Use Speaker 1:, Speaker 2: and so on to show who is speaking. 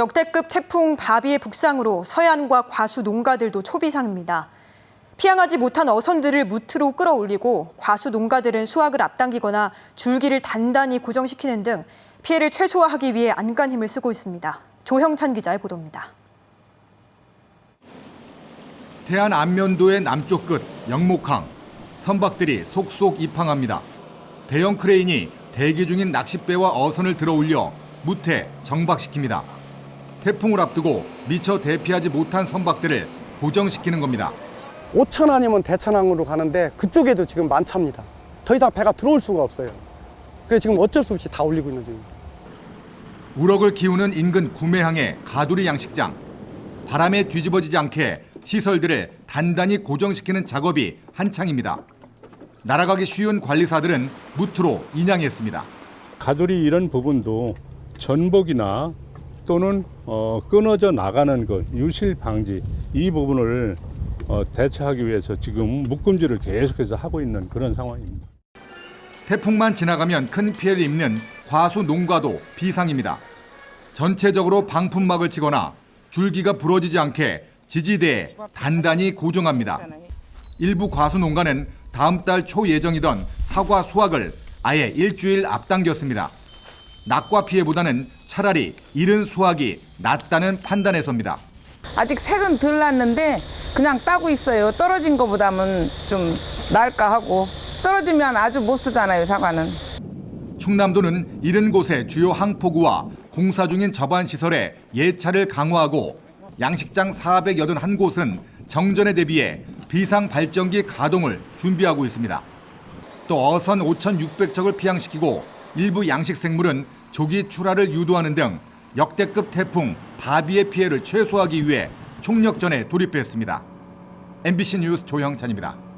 Speaker 1: 역대급 태풍 바비의 북상으로 서해안과 과수 농가들도 초비상입니다. 피항하지 못한 어선들을 무트로 끌어올리고 과수 농가들은 수확을 앞당기거나 줄기를 단단히 고정시키는 등 피해를 최소화하기 위해 안간 힘을 쓰고 있습니다. 조형찬 기자의 보도입니다.
Speaker 2: 태안 안면도의 남쪽 끝 영목항 선박들이 속속 입항합니다. 대형 크레인이 대기 중인 낚싯배와 어선을 들어올려 무태 정박시킵니다. 태풍을 앞두고 미처 대피하지 못한 선박들을 고정시키는 겁니다.
Speaker 3: 오천안이면 대천항으로 가는데 그쪽에도 지금 만차입니다. 더 이상 배가 들어올 수가 없어요. 그래서 지금 어쩔 수 없이 다 올리고 있는 중입니다.
Speaker 2: 우럭을 키우는 인근 구매항의 가두리 양식장. 바람에 뒤집어지지 않게 시설들을 단단히 고정시키는 작업이 한창입니다. 날아가기 쉬운 관리사들은 무트로 인양했습니다.
Speaker 4: 가돌이 이런 부분도 전복이나 또는 어, 끊어져 나가는 것 유실 방지 이 부분을 어, 대처하기 위해서 지금 묶음질을 계속해서 하고 있는 그런 상황입니다.
Speaker 2: 태풍만 지나가면 큰 피해를 입는 과수 농가도 비상입니다. 전체적으로 방풍막을 치거나 줄기가 부러지지 않게 지지대에 단단히 고정합니다. 일부 과수 농가는 다음 달 초 예정이던 사과 수확을 아예 일주일 앞당겼습니다. 낙과 피해보다는 차라리 이른 수확이 낫다는 판단에서입니다.
Speaker 5: 아직 색은 덜 났는데 그냥 따고 있어요. 떨어진 것보다는 좀 나을까 하고 떨어지면 아주 못 쓰잖아요 사과는.
Speaker 2: 충남도는 이른 곳의 주요 항포구와 공사 중인 접안 시설에 예차를 강화하고 양식장 481곳은 정전에 대비해 비상 발전기 가동을 준비하고 있습니다. 또 어선 5,600척을 피항시키고 일부 양식 생물은 조기 출하를 유도하는 등 역대급 태풍 바비의 피해를 최소화하기 위해 총력전에 돌입했습니다. MBC 뉴스 조형찬입니다.